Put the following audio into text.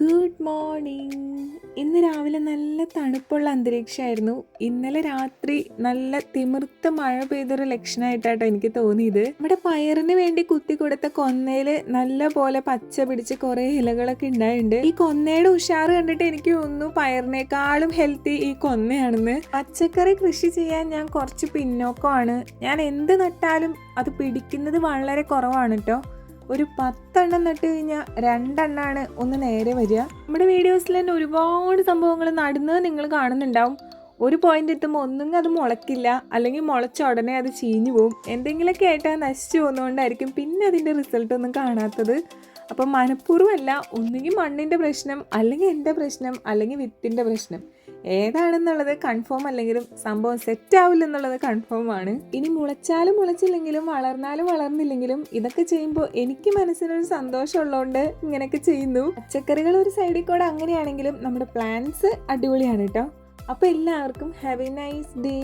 Good morning ഇന്ന് രാവിലെ നല്ല തണുപ്പുള്ള അന്തരീക്ഷമായിരുന്നു. ഇന്നലെ രാത്രി നല്ല തിമിർത്ത മഴ പെയ്തൊരു ലക്ഷണമായിട്ടാട്ടോ എനിക്ക് തോന്നിയത്. നമ്മുടെ പയറിന് വേണ്ടി കുത്തി കൊടുത്ത കൊന്നയിൽ നല്ല പോലെ പച്ച പിടിച്ച് കുറെ ഇലകളൊക്കെ ഉണ്ടായിട്ടുണ്ട്. ഈ കൊന്നയുടെ ഉഷാറ് കണ്ടിട്ട് എനിക്ക് തോന്നുന്നു പയറിനേക്കാളും ഹെൽത്തി ഈ കൊന്നയാണെന്ന്. പച്ചക്കറി കൃഷി ചെയ്യാൻ ഞാൻ കുറച്ച് പിന്നോക്കമാണ്. ഞാൻ എന്ത് നട്ടാലും അത് പിടിക്കുന്നത് വളരെ കുറവാണ് കേട്ടോ ഒരു പത്തെണ്ണം നട്ട് കഴിഞ്ഞാൽ രണ്ടെണ്ണമാണ് ഒന്ന് നേരെ വരിക. നമ്മുടെ വീഡിയോസിൽ തന്നെ ഒരുപാട് സംഭവങ്ങൾ നടുന്നത് നിങ്ങൾ കാണുന്നുണ്ടാവും. ഒരു പോയിന്റ് എത്തുമ്പോൾ ഒന്നും അത് മുളക്കില്ല. അല്ലെങ്കിൽ മുളച്ച ഉടനെ അത് ചീഞ്ഞു പോവും. എന്തെങ്കിലുമൊക്കെ ആയിട്ട് നശിച്ചു പോകുന്നതുകൊണ്ടായിരിക്കും പിന്നെ അതിന്റെ റിസൾട്ട് ഒന്നും കാണാത്തത്. അപ്പം മനഃപൂർവമല്ല ഒന്നുകിൽ മണ്ണിന്റെ പ്രശ്നം അല്ലെങ്കിൽ എന്റെ പ്രശ്നം അല്ലെങ്കിൽ വിത്തിന്റെ പ്രശ്നം. ഏതാണെന്നുള്ളത് കൺഫേം അല്ലെങ്കിലും സംഭവം സെറ്റ് ആവില്ല എന്നുള്ളത് കൺഫേം ആണ്. ഇനി മുളച്ചാലും മുളച്ചില്ലെങ്കിലും വളർന്നാലും വളർന്നില്ലെങ്കിലും ഇതൊക്കെ ചെയ്യുമ്പോൾ എനിക്ക് മനസ്സിനൊരു സന്തോഷമുള്ളതുകൊണ്ട് ഇങ്ങനെയൊക്കെ ചെയ്യുന്നു. പച്ചക്കറികൾ ഒരു സൈഡിൽ കൂടെ അങ്ങനെയാണെങ്കിലും നമ്മുടെ പ്ലാന്റ്സ് അടിപൊളിയാണ് കേട്ടോ അപ്പോൾ എല്ലാവർക്കും ഹാവ് എ നൈസ് ഡേ